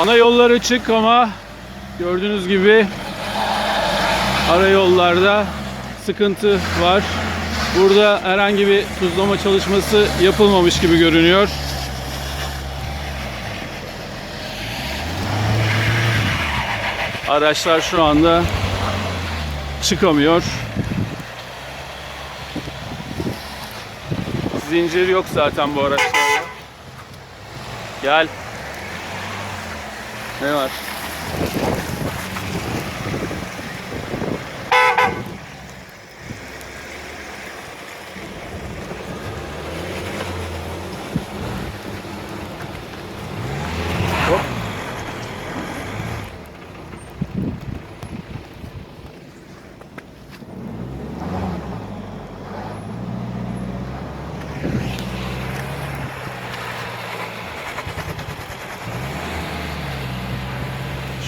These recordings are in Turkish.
Ana yollar açık ama gördüğünüz gibi ara yollarda sıkıntı var. Burada herhangi bir tuzlama çalışması yapılmamış gibi görünüyor. Araçlar şu anda çıkamıyor. Zincir yok zaten bu araçlarda. Gel. Ne var?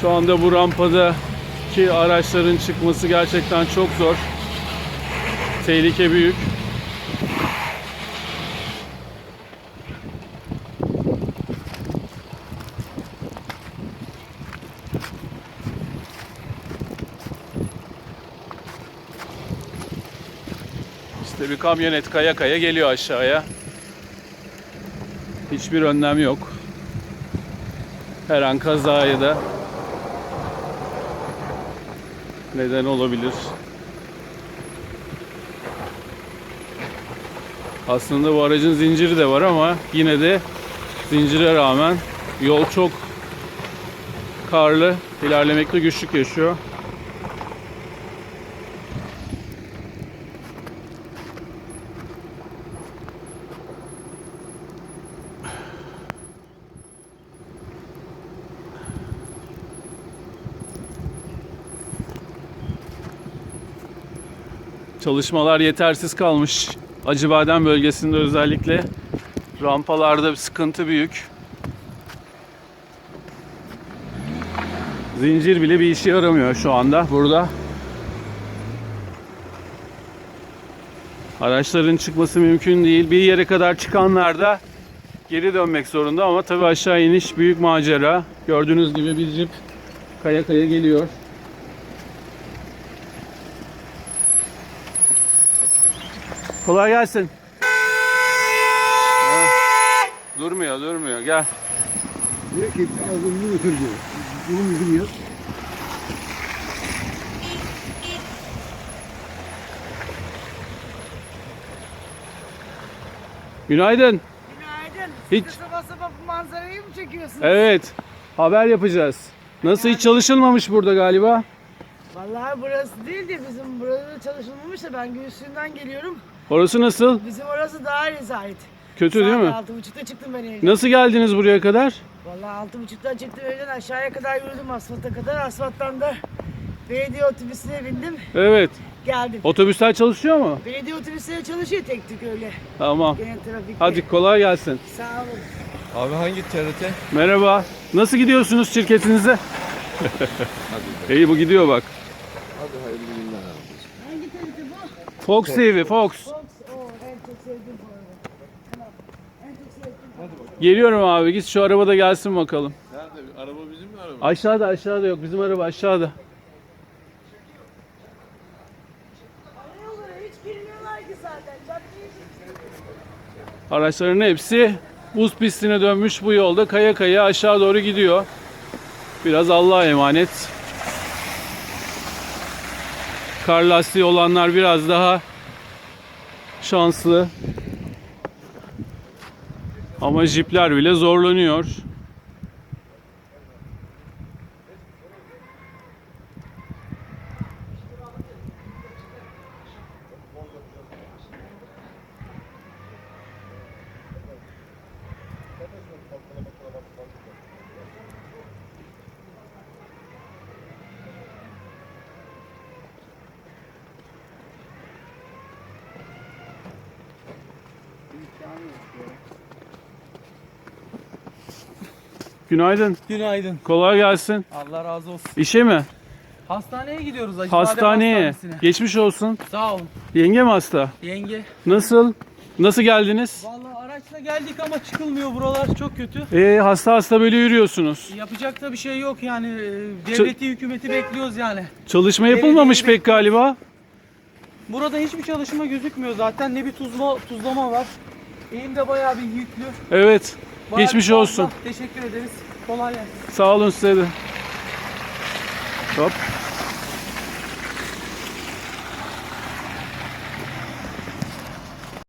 Şu anda bu rampadaki araçların çıkması gerçekten çok zor. Tehlike büyük. İşte bir kamyonet kaya kaya geliyor aşağıya. Hiçbir önlem yok. Her an kazaya da neden olabilir. Aslında bu aracın zinciri de var ama yine de zincire rağmen yol çok karlı, ilerlemekte güçlük yaşıyor. Çalışmalar yetersiz kalmış. Acıbadem bölgesinde özellikle rampalarda bir sıkıntı büyük. Zincir bile bir işe yaramıyor şu anda burada. Araçların çıkması mümkün değil. Bir yere kadar çıkanlar da geri dönmek zorunda ama tabii aşağı iniş büyük macera. Gördüğünüz gibi bir jip kaya kaya geliyor. Kolay gelsin. Ha, Durmuyor, durmuyor. Gel. Diyor ki önce götür diyor. Bunu bilmiyor. Günaydın. Günaydın. Hiç- Siz de sabah sabah bu manzarayı mı çekiyorsunuz? Evet. Haber yapacağız. Nasıl hiç çalışılmamış burada galiba? Vallahi burası değil de bizim burada çalışılmamış da ben Gülsü'nden geliyorum. Orası nasıl? Bizim orası daha rezalet. Kötü değil mi? Altı buçukta çıktım ben evden. Nasıl geldiniz buraya kadar? Vallahi altı buçukta çıktım evden aşağıya kadar yürüdüm asfalta kadar. Asfalttan da belediye otobüsüne bindim. Evet. Geldim. Otobüsler çalışıyor mu? Belediye otobüsleri çalışıyor tek tük öyle. Tamam. Gene trafikte. Hadi kolay gelsin. Sağ olun. Abi hangi TRT? Merhaba. Nasıl gidiyorsunuz şirketinize? İyi bu gidiyor bak. Hadi hayırlı günler abi. Hangi telefon bu? Fox TV, Fox. Fox. Oo en çok sevdiğim bu arada. Tamam. En çok sevdiğim. Geliyorum abi. Git şu arabada gelsin bakalım. Nerede? Araba bizim mi araba? Aşağıda aşağıda yok. Bizim araba aşağıda. Arıyorlar hiç bilmiyorlar ki zaten. Caddeyi Araçların hepsi buz pistine dönmüş bu yolda kaya kaya aşağı doğru gidiyor. Biraz Allah'a emanet. Kar lastiği olanlar biraz daha şanslı. Ama jipler bile zorlanıyor. Günaydın. Günaydın. Kolay gelsin. Allah razı olsun. İşe mi? Hastaneye gidiyoruz Acıbadem Hastaneye. Hastanesi'ne. Geçmiş olsun. Sağ olun. Yenge mi hasta? Yenge Nasıl? Nasıl geldiniz? Vallahi araçla geldik ama çıkılmıyor buralar çok kötü. Ee, hasta hasta böyle yürüyorsunuz. Yapacak da bir şey yok yani. Ee, Devleti, hükümeti bekliyoruz yani. Çalışma yapılmamış Belediyeyi pek galiba. Burada hiçbir çalışma gözükmüyor zaten. Ne bir tuzla, tuzlama var. Eğimde bayağı bir yüklü. Evet. Bayağı Geçmiş bir fazla. olsun. Teşekkür ederiz. Kolay gelsin. Sağ olun size de. Hop.